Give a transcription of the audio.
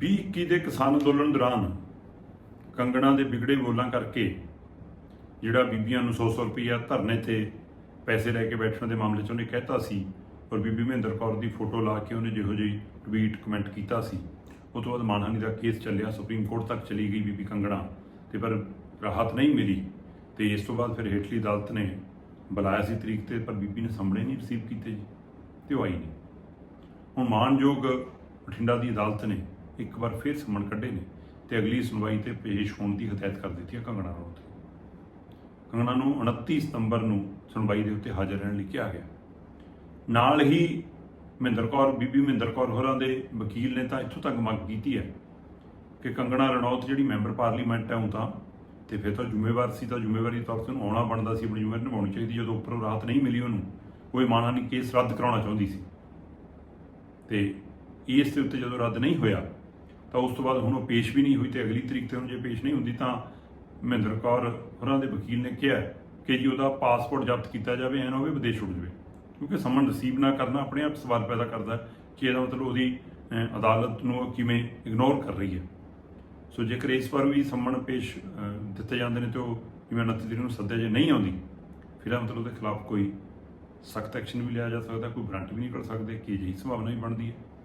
2021 ਦੇ ਕਿਸਾਨ ਅੰਦੋਲਨ ਦੌਰਾਨ ਕੰਗਣਾ ਦੇ ਵਿਗੜੇ ਬੋਲਾਂ ਕਰਕੇ ਜਿਹੜਾ ਬੀਬੀਆਂ ਨੂੰ 100-100 ਰੁਪਈਆ ਧਰਨੇ ਤੇ ਪੈਸੇ ਲੈ ਕੇ ਬੈਠਣ ਦੇ ਮਾਮਲੇ 'ਚ ਉਹਨੇ ਕਹਿਤਾ ਸੀ ਔਰ ਬੀਬੀ ਮਹਿੰਦਰ ਕੌਰ ਦੀ ਫੋਟੋ ਲਾ ਕੇ ਉਹਨੇ ਜਿਹੋ ਜਿਹੀ ਟਵੀਟ ਕਮੈਂਟ ਕੀਤਾ ਸੀ। ਉਹ ਤੋਂ ਬਾਅਦ ਮਾਨਹਾਨੀ ਦਾ ਕੇਸ ਚੱਲਿਆ, ਸੁਪਰੀਮ ਕੋਰਟ ਤੱਕ ਚਲੀ ਗਈ ਬੀਬੀ ਕੰਗਣਾ ਤੇ ਪਰ ਰਾਹਤ ਨਹੀਂ ਮਿਲੀ ਤੇ ਇਸ ਤੋਂ ਬਾਅਦ ਫਿਰ ਹੇਠਲੀ ਅਦਾਲਤ ਨੇ ਬੁਲਾਇਆ ਸੀ ਤਰੀਕ ਤੇ ਪਰ ਬੀਬੀ ਨੇ ਸਾਹਮਣੇ ਨਹੀਂ ਰਿਸੀਵ ਕੀਤੇ ਜੀ ਤੇ ਉਹ ਆਈ ਨਹੀਂ। ਹੁਣ ਮਾਨਯੋਗ ਬਠਿੰਡਾ ਦੀ ਅਦਾਲਤ ਨੇ ਇੱਕ ਵਾਰ ਫਿਰ ਸਮਨ ਕੱਢੇ ਨੇ ਤੇ ਅਗਲੀ ਸੁਣਵਾਈ ਤੇ ਪੇਸ਼ ਹੋਣ ਦੀ ਹਦਾਇਤ ਕਰ ਦਿੱਤੀ ਹੈ ਕੰਗਣਾ ਰਣੌਤ ਕੰਗਣਾ ਨੂੰ 29 ਸਤੰਬਰ ਨੂੰ ਸੁਣਵਾਈ ਦੇ ਉੱਤੇ ਹਾਜ਼ਰ ਰਹਿਣ ਲਈ ਕਿਹਾ ਗਿਆ। ਨਾਲ ਹੀ ਮਹਿੰਦਰ ਕੌਰ, ਬੀਬੀ ਮਹਿੰਦਰ ਕੌਰ ਹੋਰਾਂ ਦੇ ਵਕੀਲ ਨੇ ਤਾਂ ਇੱਥੋਂ ਤੱਕ ਮੰਗ ਕੀਤੀ ਹੈ ਕਿ ਕੰਗਣਾ ਰਣੌਤ ਜਿਹੜੀ ਮੈਂਬਰ ਪਾਰਲੀਮੈਂਟ ਹੈ ਉਹ ਤਾਂ ਤੇ ਫਿਰ ਤਾਂ ਜ਼ਿੰਮੇਵਾਰ ਸੀ ਤਾਂ ਜ਼ਿੰਮੇਵਾਰੀ ਦੇ ਤੌਰ ਤੇ ਉਹਨੂੰ ਆਉਣਾ ਬਣਦਾ ਸੀ, ਆਪਣੀ ਜ਼ਿੰਮੇਵਾਰੀ ਨਿਭਾਉਣੀ ਚਾਹੀਦੀ ਜਦੋਂ ਉੱਪਰੋਂ ਰਾਹਤ ਨਹੀਂ ਮਿਲੀ ਉਹਨੂੰ ਕੋਈ ਇਹ ਨਹੀਂ ਕੇਸ ਰੱਦ ਕਰਾਉਣਾ ਚਾਹੁੰਦੀ ਸੀ। ਤੇ ਇਸ ਦੇ ਉੱਤੇ ਜਦੋਂ ਰੱਦ ਨਹੀਂ ਹੋਇਆ ਤਾਂ ਉਸ ਤੋਂ ਬਾਅਦ ਹੁਣ ਉਹ ਪੇਸ਼ ਵੀ ਨਹੀਂ ਹੋਈ ਤੇ ਅਗਲੀ ਤਰੀਕ ਤੇ ਉਹਨੂੰ ਜੇ ਪੇਸ਼ ਨਹੀਂ ਹੁੰਦੀ ਤਾਂ ਮਹਿੰਦਰ ਕੌਰ ਹੋਰਾਂ ਦੇ ਵਕੀਲ ਨੇ ਕਿਹਾ ਕਿ ਜੀ ਉਹਦਾ ਪਾਸਪੋਰਟ ਜ਼ਬਤ ਕੀਤਾ ਜਾਵੇ ਐ ਨਾ ਹੋਵੇ ਵਿਦੇਸ਼ ਉੱਡ ਜਾਵੇ। ਕਿਉਂਕਿ ਸਮਨ ਰਿਸੀਵ ਨਾ ਕਰਨਾ ਆਪਣੇ ਆਪ ਸਵਾਲ ਪੈਦਾ ਕਰਦਾ ਕਿ ਇਹਦਾ ਮਤਲਬ ਉਹਦੀ ਅਦਾਲਤ ਨੂੰ ਉਹ ਕਿਵੇਂ ਇਗਨੋਰ ਕਰ ਰਹੀ ਹੈ। ਸੋ ਜੇਕਰ ਇਸ ਵਾਰ ਵੀ ਸੰਮਣ ਪੇਸ਼ ਦਿੱਤੇ ਜਾਂਦੇ ਨੇ ਤੇ ਉਹ ਜਿਵੇਂ 29 ਤਰੀਕ ਨੂੰ ਸੱਦਿਆ ਜੇ ਨਹੀਂ ਆਉਂਦੀ, ਫਿਰ ਇਹਦਾ ਮਤਲਬ ਉਹਦੇ ਖਿਲਾਫ ਕੋਈ ਸਖਤ ਐਕਸ਼ਨ ਵੀ ਲਿਆ ਜਾ ਸਕਦਾ, ਕੋਈ ਵਾਰੰਟ ਵੀ ਨਹੀਂ ਕਰ ਸਕਦੇ ਕਿ ਅਜਿਹੀ ਸੰਭਾਵਨਾ ਵੀ ਬਣਦੀ ਹੈ।